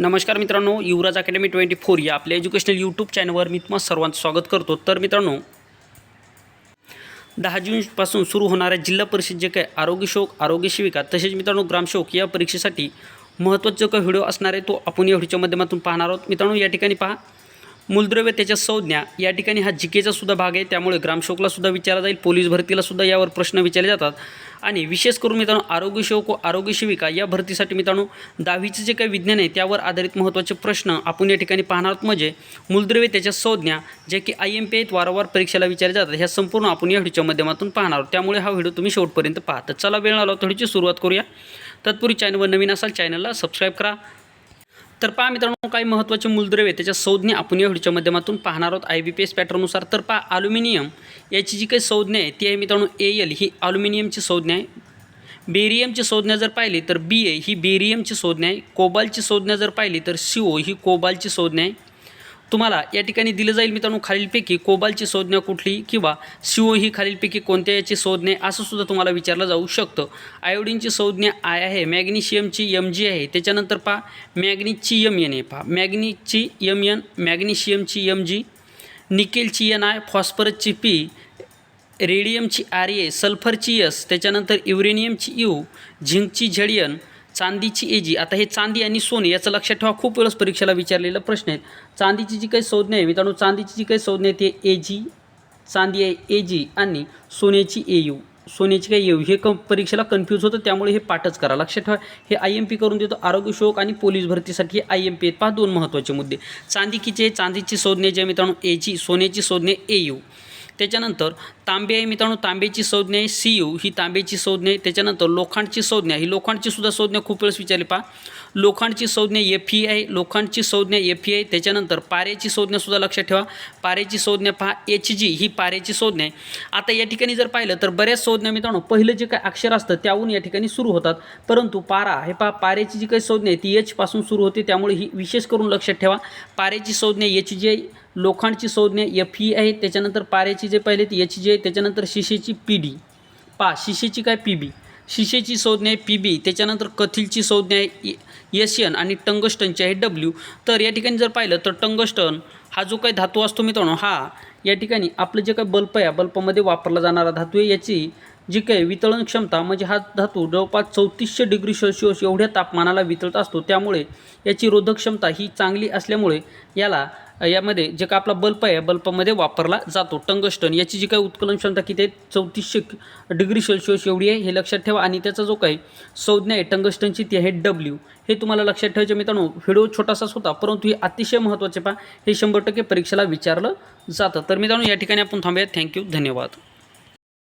नमस्कार मित्रांनो युवराज academy twenty four या आपल्या एज्युकेशनल यूट्यूब चॅनलवर मी तुम्हाला सर्वांचं स्वागत करतो. तर मित्रांनो दहा जूनपासून सुरू होणाऱ्या जिल्हा परिषद जे काय आरोग्य शोक आरोग्य तसेच मित्रांनो ग्रामशोक या परीक्षेसाठी महत्त्वाचा जो काही व्हिडिओ असणार आहे तो आपण या व्हिडिओच्या माध्यमातून पाहणार आहोत. मित्रांनो या ठिकाणी पहा. मूलद्रव्य त्याच्या संज्ञा या ठिकाणी हा जिकेचा सुद्धा भाग आहे. त्यामुळे ग्रामशोकला सुद्धा विचारला जाईल पोलीस भरतीला सुद्धा यावर प्रश्न विचारले जातात. आणि विशेष करून मित्रांनो आरोग्य सेवक व आरोग्य सेविका या भरतीसाठी मित्रांनो दहावीचं जे काही विज्ञान आहे त्यावर आधारित महत्त्वाचे प्रश्न आपण या ठिकाणी पाहणार आहोत. म्हणजे मूलद्रव्य त्याच्या संज्ञा जे की आय एम पी आहेत वारंवार परीक्षेला विचारले जातात. ह्या संपूर्ण आपण या व्हिडिओच्या माध्यमातून पाहणार आहोत. त्यामुळे हा व्हिडिओ तुम्ही शेवटपर्यंत पाहता चला वेळ आला थोडीची सुरुवात करूया. तत्पूर्वी चॅनलवर नवीन असाल चॅनलला सबस्क्राईब करा. तर पहा मित्रांनो काही महत्त्वाचे मूलद्रव्य त्याच्या संज्ञा आपण या व्हिडिओच्या माध्यमातून पाहणार आहोत. आय बी पी एस पॅटर्ननुसार तर पहा अल्युमिनियम याची जी काही संज्ञा आहे ती आहे मित्रांनो ए एल ही अल्युमिनियमची संज्ञा आहे. बेरियमची संज्ञा जर पाहिली तर बी ए ही बेरियमची संज्ञा आहे. कोबालची संज्ञा जर पाहिली तर सी ओ ही कोबालची संज्ञा आहे. तुम्हाला या ठिकाणी दिलं जाईल मित्रांनो खालीलपैकी कोबालची संज्ञा कुठली किंवा सी ही खालीलपैकी कोणत्या याची संज्ञा असं सुद्धा तुम्हाला विचारलं जाऊ शकतं. आयोडीनची संज्ञा आय आहे मॅग्नेशियमची एम जी आहे. त्याच्यानंतर पहा मॅग्नीची एम एन आहे पहा. मॅग्नीची एम एन मॅग्नेशियमची एम जी निकेलची एन आय फॉस्फरसची पी रेडियमची आर ए सल्फरची एस त्याच्यानंतर युरेनियमची यू झिंकची झडियन चांदीची ए जी. आता हे चांदी आणि सोने याचं लक्षात ठेवा खूप वेळेस परीक्षेला विचारलेला प्रश्न आहे चांदीची जी काही संज्ञा आहे मित्रांनो चांदीची जी काही संज्ञा आहे ती ए जी चांदी आहे ए जी आणि सोन्याची ए यू. सोन्याची काय येऊ हे क परीक्षेला कन्फ्यूज होतं त्यामुळे हे पाठच करा. लक्षात ठेवा हे आय एम पी करून देतो आरोग्य शोक आणि पोलीस भरतीसाठी आय एम पी आहेत. पहा दोन महत्त्वाचे मुद्दे. चांदीकीचे चांदीची संज्ञा जी मित्रांनो ए जी सोन्याची संज्ञा ए यू. त्याच्यानंतर तांबे आहे मित्रांनो तांब्याची संज्ञा आहे सी यू ही तांब्याची संज्ञा आहे. त्याच्यानंतर लोखंडची संज्ञा ही लोखंडची सुद्धा संज्ञा खूप वेळेस विचारली पहा. लोखंडची संज्ञा एफ ई आहे लोखंडची संज्ञा एफ ई आहे. त्याच्यानंतर पाऱ्याची संज्ञासुद्धा लक्षात ठेवा. पाऱ्याची संज्ञा पहा एच जी ही पाऱ्याची संज्ञा आहे. आता या ठिकाणी जर पाहिलं तर बऱ्याच संज्ञा मित्रांनो पहिलं जे काय अक्षर असतं त्याहून या ठिकाणी सुरू होतात. परंतु पारा हे पहा पाऱ्याची जी काही संज्ञा आहे ती एचपासून सुरू होते. त्यामुळे ही विशेष करून लक्षात ठेवा. पाऱ्याची संज्ञा एच जी आहे लोखंडची संज्ञा एफ ई आहे. त्याच्यानंतर पाऱ्याची जे पहिले ती एच जी आहे. त्याच्यानंतर शिशेची पी डी. पा शिशेची काय पी बी? शिशेची संज्ञा आहे पी बी त्याच्यानंतर कथिलची संज्ञा आहे एस एन आणि टंगस्टनची आहे डब्ल्यू. तर या ठिकाणी जर पाहिलं तर टंगस्टन हा जो काही धातू असतो मित्रांनो हा या ठिकाणी आपलं जे काही बल्ब आहे बल्बमध्ये वापरला जाणारा धातू आहे याची जी काही वितळण क्षमता म्हणजे हा धातू जवळपास चौतीसशे डिग्री सेल्सिअस एवढ्या तापमानाला वितळत असतो त्यामुळे याची रोधक क्षमता ही चांगली असल्यामुळे याला यामध्ये जे का आपला बल्ब आहे बल्बमध्ये वापरला जातो टंगस्टन. याची जी काही उत्कलन क्षमता किती आहे चौतीसशे डिग्री सेल्सिअस एवढी आहे हे लक्षात ठेवा. आणि त्याचा जो काही संज्ञा आहे टंगस्टनची ती आहे डब्ल्यू हे तुम्हाला लक्षात ठेवायचे मित्रांनो व्हिडिओ छोटासाच होता परंतु हे अतिशय महत्त्वाचे पहा हे शंभर टक्के परीक्षेला विचारलं जातं. तर मित्रांनो या ठिकाणी आपण थांबूया थँक्यू धन्यवाद.